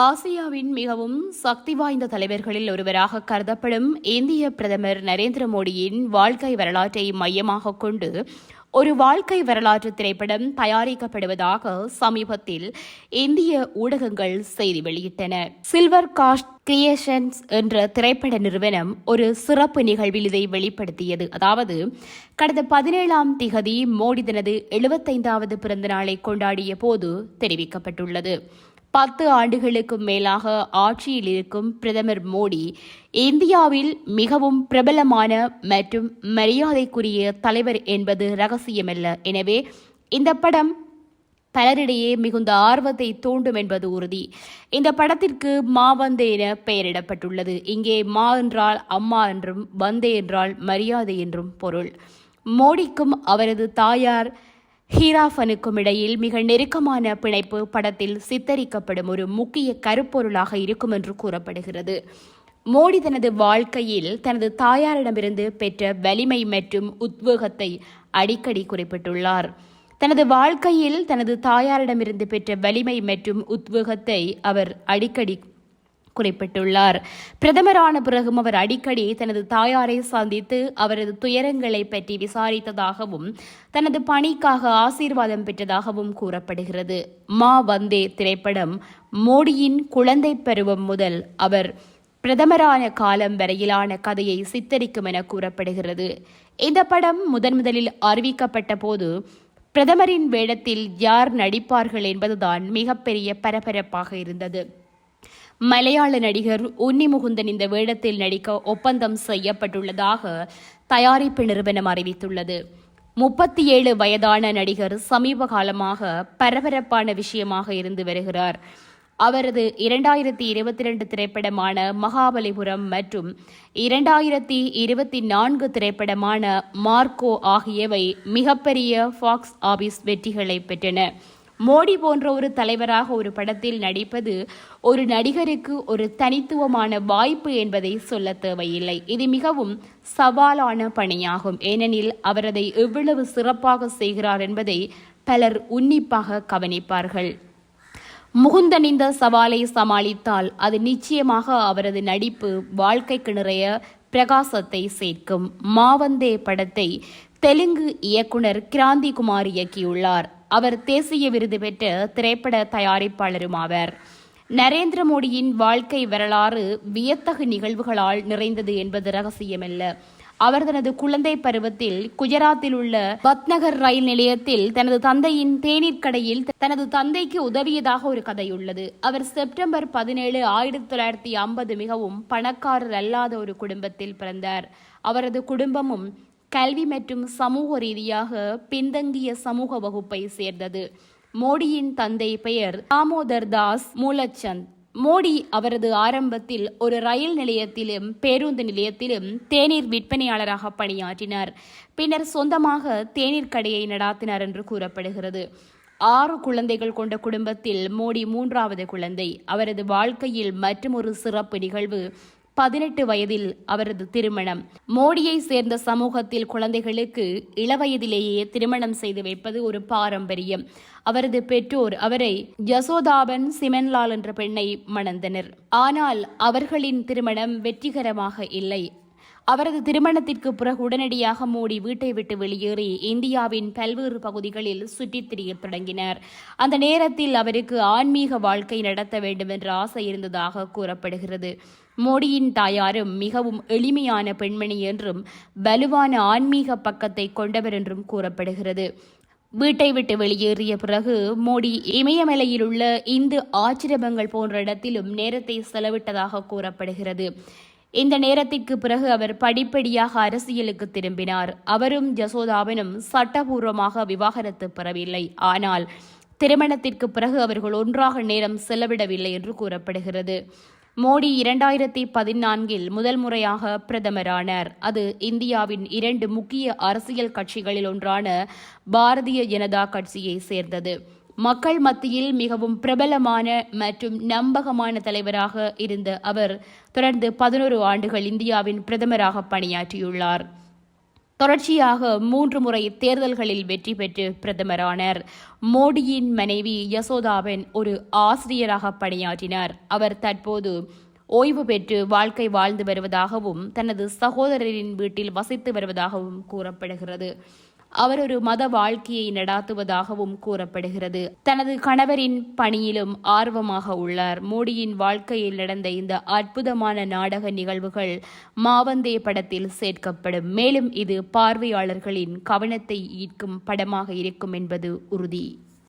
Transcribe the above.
ஆசியாவின் மிகவும் சக்தி வாய்ந்த தலைவர்களில் ஒருவராக கருதப்படும் இந்திய பிரதமர் நரேந்திர மோடியின் வாழ்க்கை வரலாற்றை மையமாக கொண்டு ஒரு வாழ்க்கை வரலாற்று திரைப்படம் தயாரிக்கப்படுவதாக சமீபத்தில் இந்திய ஊடகங்கள் செய்தி வெளியிட்டன. சில்வர் காஸ்ட் கிரியேஷன்ஸ் என்ற திரைப்பட நிறுவனம் ஒரு சிறப்பு நிகழ்வில் இதை வெளிப்படுத்தியது. அதாவது கடந்த பதினேழாம் திகதி மோடி தனது எழுபத்தைந்தாவது பிறந்த நாளை கொண்டாடிய போது தெரிவிக்கப்பட்டுள்ளது. பத்து ஆண்டுகளுக்கும் மேலாக ஆட்சியில் இருக்கும் பிரதமர் மோடி இந்தியாவில் மிகவும் பிரபலமான மற்றும் மரியாதைக்குரிய தலைவர் என்பது ரகசியமல்ல. எனவே இந்த படம் பலரிடையே மிகுந்த ஆர்வத்தை தூண்டும் என்பது உறுதி. இந்த படத்திற்கு மா வந்தே என பெயரிடப்பட்டுள்ளது. இங்கே மா என்றால் அம்மா என்றும் வந்தே என்றால் மரியாதை என்றும் பொருள். மோடிக்கும் அவரது தாயார் ஹீராஃபனுக்கும் இடையில் மிக நெருக்கமான பிணைப்பு படத்தில் சித்தரிக்கப்படும் ஒரு முக்கிய கருப்பொருளாக இருக்கும் என்று கூறப்படுகிறது. மோடி தனது வாழ்க்கையில் தனது தாயாரிடமிருந்து பெற்ற வலிமை மற்றும் உத்வேகத்தை அடிக்கடி குறிப்பிட்டுள்ளார். தனது வாழ்க்கையில் தனது தாயாரிடமிருந்து பெற்ற வலிமை மற்றும் உத்வேகத்தை அவர் அடிக்கடி குறிப்பிட்டுள்ளார். பிரதமரான பிறகும் அவர் அடிக்கடி தனது தாயாரை சந்தித்து அவரது துயரங்களை பற்றி விசாரித்ததாகவும் தனது பணிக்காக ஆசீர்வாதம் பெற்றதாகவும் கூறப்படுகிறது. மா வந்தே திரைப்படம் மோடியின் குழந்தை பருவம் முதல் அவர் பிரதமரான காலம் வரையிலான கதையை சித்தரிக்கும் என கூறப்படுகிறது. இந்த படம் முதன் முதலில் அறிவிக்கப்பட்ட போது பிரதமரின் வேடத்தில் யார் நடிப்பார்கள் என்பதுதான் மிகப்பெரிய பரபரப்பாக இருந்தது. மலையாள நடிகர் உன்னி முகுந்தன் இந்த வேடத்தில் நடிக்க ஒப்பந்தம் செய்யப்பட்டுள்ளதாக தயாரிப்பு நிறுவனம் அறிவித்துள்ளது. முப்பத்தி ஏழு வயதான நடிகர் சமீப காலமாக பரபரப்பான விஷயமாக இருந்து வருகிறார். அவரது இரண்டாயிரத்தி இருபத்தி ரெண்டு திரைப்படமான மகாபலிபுரம் மற்றும் இரண்டாயிரத்தி இருபத்தி நான்கு திரைப்படமான மார்க்கோ ஆகியவை மிகப்பெரிய ஃபாக்ஸ் ஆபீஸ் வெற்றிகளை பெற்றன. மோடி போன்ற ஒரு தலைவராக ஒரு படத்தில் நடிப்பது ஒரு நடிகருக்கு ஒரு தனித்துவமான வாய்ப்பு என்பதை சொல்ல தேவையில்லை. இது மிகவும் சவாலான பணியாகும். ஏனெனில் அவர் அதை எவ்வளவு சிறப்பாக செய்கிறார் என்பதை பலர் உன்னிப்பாக கவனிப்பார்கள். முகுந்தன் இந்த சவாலை சமாளித்தால் அது நிச்சயமாக அவரது நடிப்பு வாழ்க்கைக்கு நிறைய பிரகாசத்தை சேர்க்கும். மாவந்தே படத்தை தெலுங்கு இயக்குனர் கிராந்தி குமார் இயக்கியுள்ளார். அவர் தேசிய விருது பெற்ற திரைப்பட தயாரிப்பாளரும் ஆவார். நரேந்திர மோடியின் வாழ்க்கை வரலாறு வியத்தகு நிகழ்வுகளால் நிறைந்தது என்பது ரகசியமல்ல. அவர் தனது குழந்தை பருவத்தில் குஜராத்தில் உள்ள பத்நகர் ரயில் நிலையத்தில் தனது தந்தையின் தேநீர் கடையில் தனது தந்தைக்கு உதவியதாக ஒரு கதை உள்ளது. அவர் செப்டம்பர் பதினேழு ஆயிரத்தி தொள்ளாயிரத்தி ஐம்பது மிகவும் பணக்காரர் அல்லாத ஒரு குடும்பத்தில் பிறந்தார். அவரது குடும்பமும் கல்வி மற்றும் சமூக ரீதியாக பின்தங்கிய சமூக வகுப்பை சேர்ந்தது. மோடியின் தந்தை பெயர் தாமோதர் தாஸ் மூலச்சந்த். மோடி அவரது ஆரம்பத்தில் ஒரு ரயில் நிலையத்திலும் பேருந்து நிலையத்திலும் தேநீர் விற்பனையாளராக பணியாற்றினார். பின்னர் சொந்தமாக தேநீர் கடையை நடாத்தினார் என்று கூறப்படுகிறது. ஆறு குழந்தைகள் கொண்ட குடும்பத்தில் மோடி மூன்றாவது குழந்தை. அவரது வாழ்க்கையில் மற்றொரு சிறப்பு நிகழ்வு பதினெட்டு வயதில் அவரது திருமணம். மோடியை சேர்ந்த சமூகத்தில் குழந்தைகளுக்கு இளவயதிலேயே திருமணம் செய்து வைப்பது ஒரு பாரம்பரியம். அவரது பெற்றோர் அவரை யசோதாபன் சிமன்லால் என்ற பெண்ணை மணந்தனர். ஆனால் அவர்களின் திருமணம் வெற்றிகரமாக இல்லை. அவரது திருமணத்திற்கு பிறகு உடனடியாக மோடி வீட்டை விட்டு வெளியேறி இந்தியாவின் பல்வேறு பகுதிகளில் சுற்றித் திரியத் தொடங்கினார். அந்த நேரத்தில் அவருக்கு ஆன்மீக வாழ்க்கை நடத்த வேண்டும் என்ற ஆசை இருந்ததாக கூறப்படுகிறது. மோடியின் தாயாரும் மிகவும் எளிமையான பெண்மணி என்றும் வலுவான ஆன்மீக பக்கத்தை கொண்டவர் என்றும் கூறப்படுகிறது. வீட்டை விட்டு வெளியேறிய பிறகு மோடி இமயமலையில் உள்ள இந்து ஆச்சிரமங்கள் போன்ற இடத்திலும் நேரத்தை செலவிட்டதாக கூறப்படுகிறது. இந்த நேரத்திற்கு பிறகு அவர் படிப்படியாக அரசியலுக்கு திரும்பினார். அவரும் ஜசோதாவினும் சட்டபூர்வமாக விவாகரத்து பெறவில்லை. ஆனால் திருமணத்திற்கு பிறகு அவர்கள் ஒன்றாக நேரம் செலவிடவில்லை என்று கூறப்படுகிறது. மோடி இரண்டாயிரத்தி பதினான்கில் முதல் முறையாக பிரதமரானார். அது இந்தியாவின் இரண்டு முக்கிய அரசியல் கட்சிகளில் ஒன்றான பாரதிய ஜனதா கட்சியை சேர்ந்தது. மக்கள் மத்தியில் மிகவும் பிரபலமான மற்றும் நம்பகமான தலைவராக இருந்த அவர் தொடர்ந்து பதினோரு ஆண்டுகள் இந்தியாவின் பிரதமராக பணியாற்றியுள்ளார். தொடர்ச்சியாக மூன்று முறை தேர்தல்களில் வெற்றி பெற்று பிரதமரானார். மோடியின் மனைவி யசோதாவின் ஒரு ஆசிரியராக பணியாற்றினார். அவர் தற்போது ஓய்வு பெற்று வாழ்க்கை வாழ்ந்து வருவதாகவும் தனது சகோதரரின் வீட்டில் வசித்து வருவதாகவும் கூறப்படுகிறது. அவர் ஒரு மத வாழ்க்கையை நடாத்துவதாகவும் கூறப்படுகிறது. தனது கணவரின் பணியிலும் ஆர்வமாக உள்ளார். மோடியின் வாழ்க்கையில் நடந்த இந்த அற்புதமான நாடக நிகழ்வுகள் மாவந்தே படத்தில் சேர்க்கப்படும். மேலும் இது பார்வையாளர்களின் கவனத்தை ஈர்க்கும் படமாக இருக்கும் என்பது உறுதி.